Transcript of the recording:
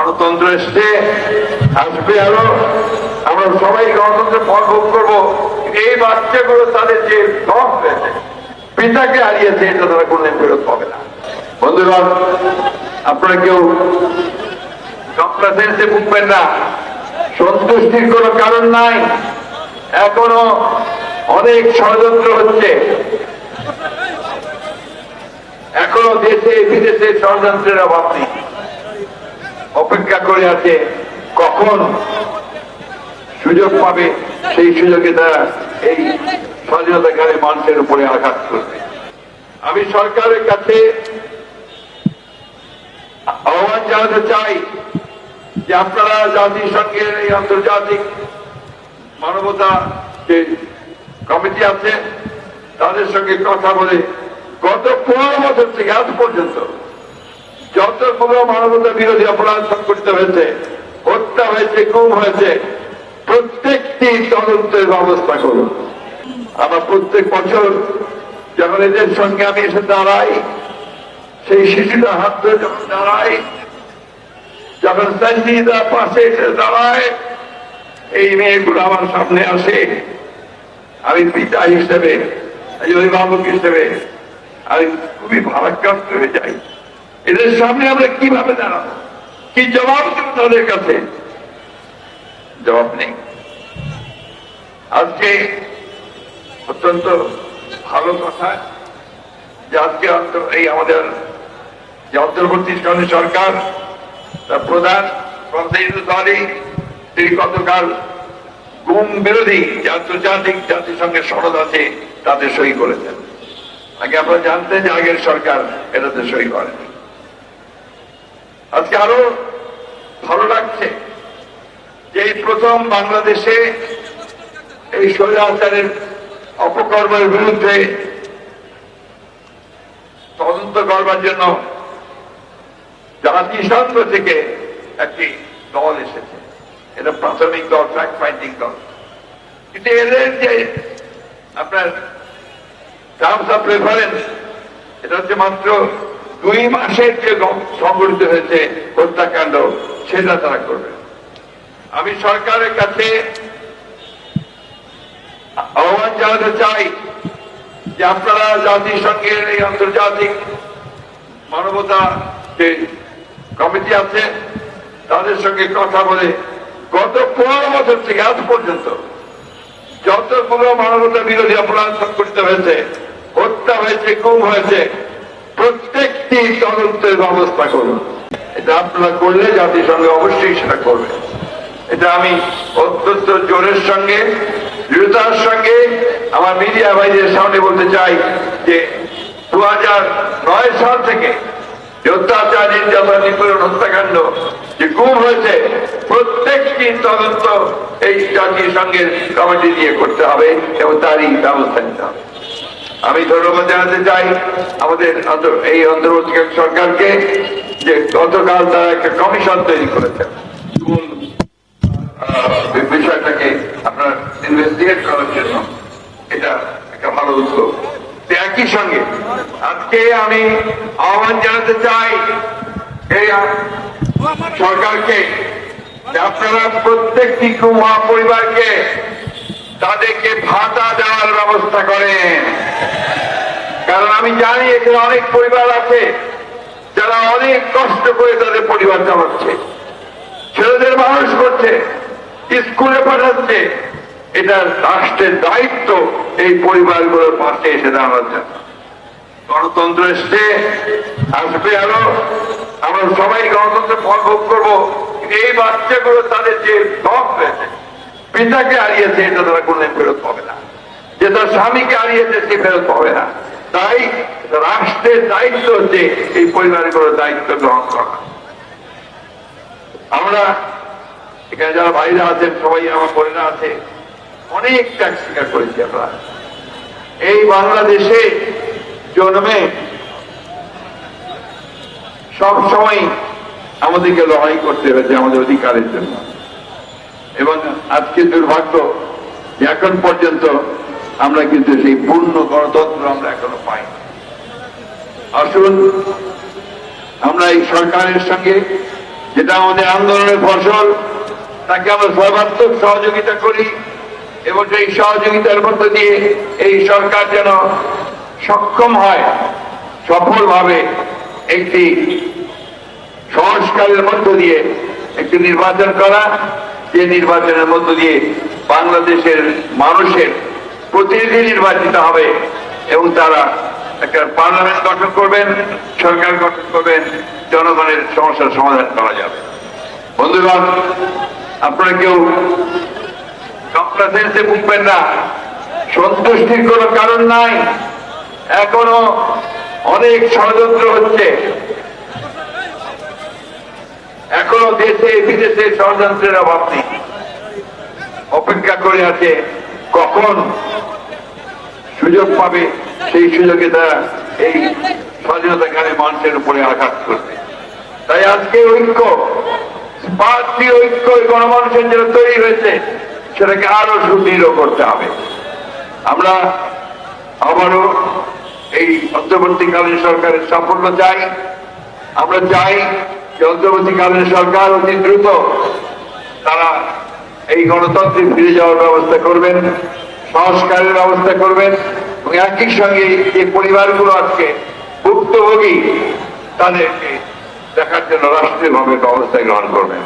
গণতন্ত্র এসছে, আসবে আরও। আমরা সবাই গণতন্ত্রের ফল ভোগ করব। এই বাচ্চাগুলো তাদের যে দশ হয়েছে পিতাকে হারিয়েছে, এটা তারা কোনদিন ফেরত পাবে না। বন্ধুগণ, আপনারা কেউ কমপ্লাসেন্সে ভুগবেন না। সন্তুষ্টির কোনো কারণ নাই। এখনও অনেক ষড়যন্ত্র হচ্ছে। এখনও দেশে, বিদেশে ষড়যন্ত্রের অভাব নেই। অপেক্ষা করে আছে, কখন সুযোগ পাবে, সেই সুযোগে তারা এই স্বাধীনতাকারী মানুষের উপরে আঘাত করবে। আমি সরকারের কাছে আহ্বান জানাতে চাই যে আপনারা জাতিসংঘের এই আন্তর্জাতিক মানবতা যে কমিটি আছে, তাদের সঙ্গে কথা বলে গত পনেরো বছর থেকে আজ পর্যন্ত যতগুলো মানবতা বিরোধী অপরাধ সংঘটিত হয়েছে, হত্যা হয়েছে গুম হয়েছে, প্রত্যেকটি তদন্তের ব্যবস্থা করুন। আমরা প্রত্যেক বছর যখন এদের সঙ্গে আমি এসে দাঁড়াই, সেই শিশুটা হাত ধরে যখন দাঁড়াই, যখন সঞ্জিদা পাশে এসে দাঁড়ায়, এই মেয়েগুলো আমার সামনে আসে। আমি পিতা হিসেবে অভিভাবক হিসেবে, আমি খুবই ভারাক্রান্ত হয়ে যাই। এদের সামনে আমরা কীভাবে দাঁড়াবো? কি জবাব দেব তাদের কাছে? জবাব নেই। আজকে অত্যন্ত ভালো কথা যে আজকে এই আমাদের যে অন্তর্বর্তীকালীন সরকার, তার প্রধান প্রধানী তিনি গতকাল গুম বিরোধী যে আন্তর্জাতিক জাতিসংঘের সনদ আছে, তাতে সই করেছেন। আগে আপনারা জানতেন যে আগের সরকার এটাতে সই করেনি। আজকে আরও ভালো লাগছে যে এই প্রথম বাংলাদেশে এই স্বৈরাচারের অপকর্মের বিরুদ্ধে তদন্ত করবার জন্য জাতিসংঘ থেকে একটি দল এসেছে। এটা প্রাথমিক দল ফ্যাক্ট ফাইন্ডিং দল। কিন্তু এদের যে আপনার টার্মস অফ রেফারেন্স এটা হচ্ছে মাত্র দুই মাসের যে সংঘটিত হয়েছে হত্যাকাণ্ড, সেটা তারা করবে। আমি সরকারের কাছে আহ্বান জানাতে চাই যে আপনারা জাতিসংঘের এই আন্তর্জাতিক মানবতা যে কমিটি আছে, তাদের সঙ্গে কথা বলে গত পনেরো বছর থেকে আজ পর্যন্ত যতগুলো মানবতা বিরোধী অপরাধ সংঘটিত হয়েছে, হত্যা হয়েছে গুম হয়েছে প্রত্যেকটি তদন্তের ব্যবস্থা করুন। এটা আপনারা করলে জাতিসংঘ অবশ্যই সেটা করবে। এটা আমি অত্যন্ত জোরের সঙ্গে, দৃঢ়তার সঙ্গে আমার মিডিয়া ভাইদের সামনে বলতে চাই যে দু হাজার নয় সাল থেকে অত্যাচার, নির্যাতন, নিপীড়ন, হত্যাকাণ্ড যে গুম হয়েছে, প্রত্যেকটি তদন্ত এই জাতিসংঘের কমিটি দিয়ে করতে হবে এবং তারই ব্যবস্থা নিতে হবে। আমি ধন্যবাদ জানাতে চাই আমাদের এই অন্তর্বর্তী সরকারকে যে গতকাল তারা একটা কমিশন তৈরি করেছেন বিষয়টাকে আপনার ইনভেস্টিগেট করার জন্য এটা একটা ভালো উদ্যোগ। একই সঙ্গে আজকে আমি আহ্বান জানাতে চাই এই সরকারকে আপনারা প্রত্যেকটি কুমা পরিবারকে তাদেরকে ভাতা দেওয়ার ব্যবস্থা করেন। কারণ আমি জানি এখানে অনেক পরিবার আছে যারা অনেক কষ্ট করে তাদের পরিবার চালাচ্ছে। ছেলেদের মানুষ করছে, স্কুলে পাঠাচ্ছে। এটা রাষ্ট্রের দায়িত্ব এই পরিবারগুলোর পাশে এসে দাঁড়ানোর জন্য। গণতন্ত্র এসছে, আসবে আরও। আমরা সবাই গণতন্ত্রের ফল ভোগ করব। এই বাচ্চাগুলো তাদের যে দশ হয়েছে পিতাকে হারিয়েছে, এটা তারা কোনদিন ফেরত পাবে না। যে তার স্বামীকে হারিয়েছে সে ফেরত পাবে না। তাই রাষ্ট্রের দায়িত্ব হচ্ছে এই পরিবারগুলোর দায়িত্ব গ্রহণ করা। আমরা এখানে যারা বাইরে আছেন, সবাই আমার বোনেরা আছে, অনেক ত্যাগ স্বীকার করেছি আমরা। এই বাংলাদেশে জন্মে সব সময় আমাদেরকে লড়াই করতে হয়েছে আমাদের অধিকারের জন্য। এবং আজকে দুর্ভাগ্য এখন পর্যন্ত আমরা কিন্তু সেই পূর্ণ গণতন্ত্র আমরা এখনও পাই আসুন, আমরা এই সরকারের সঙ্গে যেটা আমাদের আন্দোলনের ফসল, তাকে আমরা সর্বাত্মক সহযোগিতা করি এবং সেই সহযোগিতার মধ্য দিয়ে এই সরকার যেন সক্ষম হয়, সফলভাবে একটি সংস্কারের মধ্য দিয়ে একটি নির্বাচন করা, যে নির্বাচনের মধ্য দিয়ে বাংলাদেশের মানুষের প্রতিনিধি নির্বাচিত হবে এবং তারা একটা পার্লামেন্ট গঠন করবেন, সরকার গঠন করবেন, জনগণের সমস্যার সমাধান করা যাবে। বন্ধুগণ, আপনারা কেউ কমপ্লাসেন্সে ভুগবেন না। সন্তুষ্টির কোনো কারণ নাই। এখনও অনেক ষড়যন্ত্র হচ্ছে। এখনও দেশে, বিদেশে ষড়যন্ত্রের অভাব নেই। অপেক্ষা করে আছে কখন সুযোগ পাবে, সেই সুযোগে তারা এই স্বাধীনতাকারী মানুষের উপরে আঘাত করবে। তাই আজকে ঐক্য পাঁচটি ঐক্য গণমানুষের জন্য তৈরি হয়েছে, সেটাকে আরও সুদৃঢ় করতে হবে। আমরা আবারও এই অন্তর্বর্তীকালীন সরকারের সাফল্য চাই। আমরা চাই যে অন্তর্বর্তীকালীন সরকার অতি দ্রুত তারা এই গণতন্ত্রে ফিরে যাওয়ার ব্যবস্থা করবেন। সংস্কারের ব্যবস্থা করবেন এবং একই সঙ্গে যে পরিবারগুলো আজকে ভুক্তভোগী, তাদেরকে দেখার জন্য রাষ্ট্রীয়ভাবে ব্যবস্থা গ্রহণ করবেন।